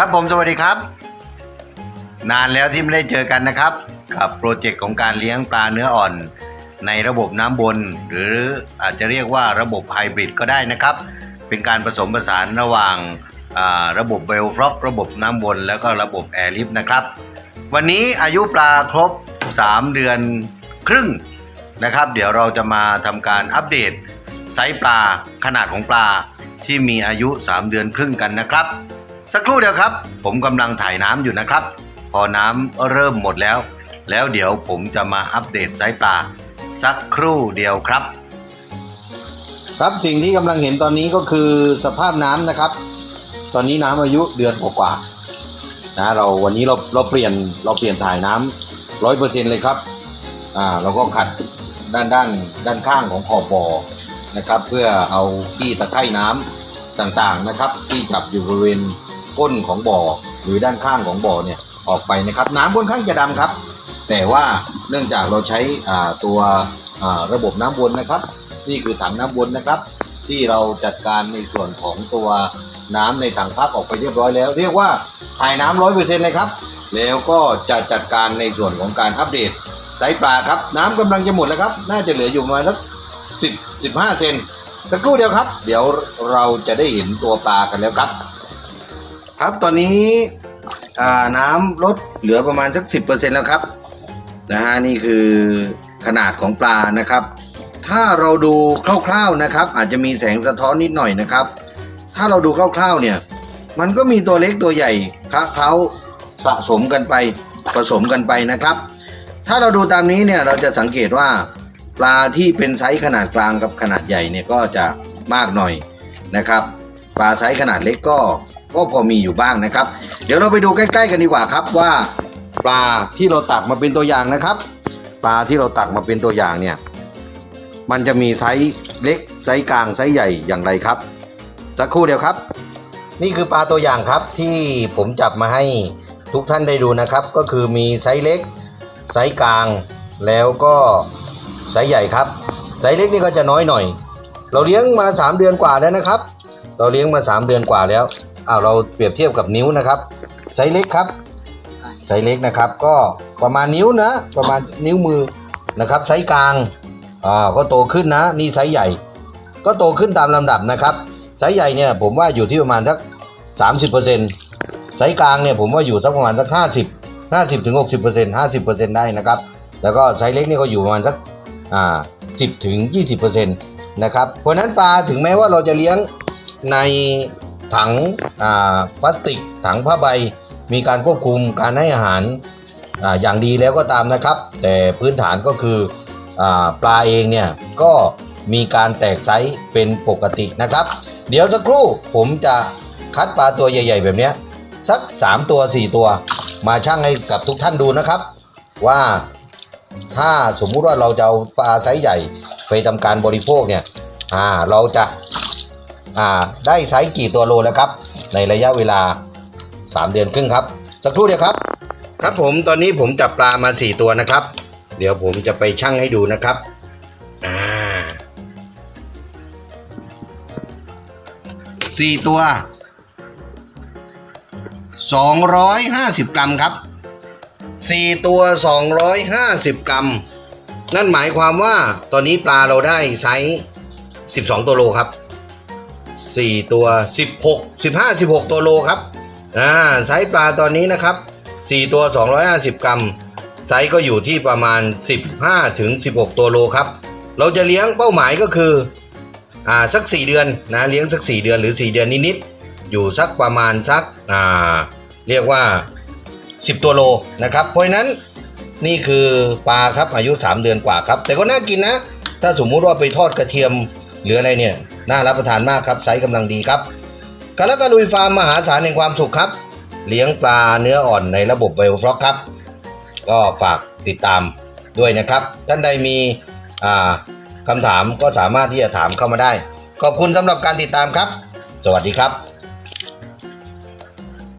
ครับผมสวัสดีครับ นานแล้วที่ไม่ได้เจอกันนะครับ กับโปรเจกต์ของการเลี้ยงปลาเนื้ออ่อน ในระบบน้ำบน หรืออาจจะเรียกว่าระบบไฮบริดก็ได้นะครับ เป็นการผสมผสานระหว่างาระบบเบลฟล็อกระบบน้ำบน แล้วก็ระบบแอร์ลิฟต์นะครับ วันนี้อายุปลาครบ 3 เดือนครึ่งนะครับ เดี๋ยวเราจะมาทำการอัปเดตไซส์ปลาขนาดของปลาที่มีอายุ 3 เดือนครึ่งกันนะครับ สักครู่เดียวครับ ผมกำลังถ่ายน้ำอยู่นะครับ พอน้ำเริ่มหมดแล้ว แล้วเดี๋ยวผมจะมาอัปเดตไซส์ปลาสักครู่เดียวครับ ครับสิ่งที่กำลังเห็นตอนนี้ก็คือสภาพน้ำนะครับ ตอนนี้น้ำอายุเดือนกว่าๆนะเราวันนี้เราเราเปลี่ยนเราเปลี่ยนถ่ายน้ำร้อยเปอร์เซ็นต์เลยครับอ่าเราก็ขัดด้านด้านด้านข้างของขอบบ่อนะครับ เพื่อเอาขี้ตะไคร่น้ำต่างๆนะครับ ที่จับอยู่บริเวณ ก้นของบ่อ หรือด้านข้างของบ่อเนี่ยออกไปนะครับน้ำค่อนข้างจะดำครับ แต่ว่าเนื่องจากเราใช้ตัวระบบน้ำวนนะครับ นี่คือถังน้ำวนนะครับ ที่เราจัดการในส่วนของตัวน้ำในถังพักออกไปเรียบร้อยแล้ว เรียกว่าถ่ายน้ำร้อยเปอร์เซ็นต์เลยครับ แล้วก็จะจัดการในส่วนของการอัปเดตไซส์ปลาครับ น้ำกำลังจะหมดแล้วครับ น่าจะเหลืออยู่ประมาณสักสิบสิบห้าเซนสักครู่เดียวครับ เดี๋ยวเราจะได้เห็นตัวปลากันแล้วครับ ครับตอนนี้น้ำลดเหลือประมาณสักสิบเปอร์เซ็นแล้วครับนะฮะนี่คือขนาดของปลานะครับ ถ้าเราดูคร่าวๆนะครับ อาจจะมีแสงสะท้อนนิดหน่อยนะครับ ถ้าเราดูคร่าวๆเนี่ยมันก็มีตัวเล็กตัวใหญ่คละเคล้าสะสมกันไปผสมกันไปนะครับ ถ้าเราดูตามนี้เนี่ยเราจะสังเกตว่าปลาที่เป็นไซส์ขนาดกลางกับขนาดใหญ่เนี่ยก็จะมากหน่อยนะครับ ปลาไซส์ขนาดเล็กก็ ก็พอมีอยู่บ้างนะครับ เดี๋ยวเราไปดูใกล้ ๆ กันดีกว่าครับว่าปลาที่เราตักมาเป็นตัวอย่างนะครับ ปลาที่เราตักมาเป็นตัวอย่างเนี่ยมันจะมีไซส์เล็กไซส์กลางไซส์ใหญ่อย่างไรครับ สักครู่เดียวครับ นี่คือปลาตัวอย่างครับที่ผมจับมาให้ทุกท่านได้ดูนะครับ ก็คือมีไซส์เล็กไซส์กลางแล้วก็ไซส์ใหญ่ครับไซส์เล็กนี่ก็จะน้อยหน่อย เราเลี้ยงมา 3 เดือนกว่าแล้วนะครับ เราเลี้ยงมา 3 เดือนกว่าแล้ว อ้าวเราเปรียบเทียบกับนิ้วนะครับไซส์เล็กครับไซส์เล็กนะครับ ก็ประมาณนิ้วนะ ประมาณนิ้วมือนะครับไซส์กลางอ่าก็โตขึ้นนะ นี่ไซส์ใหญ่ ก็โตขึ้นตามลำดับนะครับไซส์ใหญ่เนี่ยผมว่าอยู่ที่ประมาณสัก30%ไซส์กลางเนี่ยผมว่าอยู่สักประมาณสัก 50 50ถึง60% 50%ได้นะครับ แล้วก็ไซส์เล็กเนี่ยก็อยู่ประมาณสักอ่า10ถึง20%นะครับเพราะนั้นปลาถึงแม้ว่าเราจะเลี้ยงใน ถังอ่าพลาสติก ถังผ้าใบ มีการควบคุมการให้อาหารอ่าอย่างดีแล้วก็ตามนะครับ แต่พื้นฐานก็คืออ่าปลาเองเนี่ยก็มีการแตกไซส์เป็นปกตินะครับ เดี๋ยวสักครู่ผมจะคัดปลาตัวใหญ่ ๆ แบบนี้สัก 3 ตัว 4 ตัว มาชั่งให้กับทุกท่านดูนะครับ ว่าถ้าสมมุติว่าเราจะเอาปลาไซส์ใหญ่ไปทำการบริโภคเนี่ยอ่าเราจะ อ่าได้ไซส์กี่ตัวโลแล้วครับ ในระยะเวลา 3 เดือนครึ่งครับ สักครู่เดียวครับ ครับผมตอนนี้ผมจับปลามา 4 ตัวนะครับ เดี๋ยวผมจะไปชั่งให้ดูนะครับอ่าสี่ตัวสองร้อยห้าสิบกรัมครับสี่ตัวสองร้อยห้าสิบกรัม นั่นหมายความว่าตอนนี้ปลาเราได้ไซส์สิบสองตัวโลครับ สี่ตัวสิบหกสิบห้าสิบหกตัวโลครับอ่าไซส์ปลาตอนนี้นะครับสี่ตัวสองร้อยห้าสิบกรัม ไซส์ก็อยู่ที่ประมาณ 15 ถึง 16 ตัวโลครับ เราจะเลี้ยงเป้าหมายก็คืออ่าสัก 4 เดือนนะเลี้ยงสัก 4 เดือนหรือ 4 เดือนนิดๆอยู่สักประมาณสักอ่าเรียกว่า 10 ตัวโลนะครับ เพราะฉะนั้นนี่คือปลาครับอายุ 3 เดือนกว่าครับ แต่ก็น่ากินนะ ถ้าสมมุติว่าไปทอดกระเทียมหรืออะไรเนี่ย น่ารับประทานมากครับไซส์กำลังดีครับกาละกะลุยฟาร์มมหาศาลแห่งความสุขครับ เลี้ยงปลาเนื้ออ่อนในระบบไบโอฟล็อกครับ ก็ฝากติดตามด้วยนะครับ ท่านใดมีอ่าคำถามก็สามารถที่จะถามเข้ามาได้ ขอบคุณสำหรับการติดตามครับ สวัสดีครับ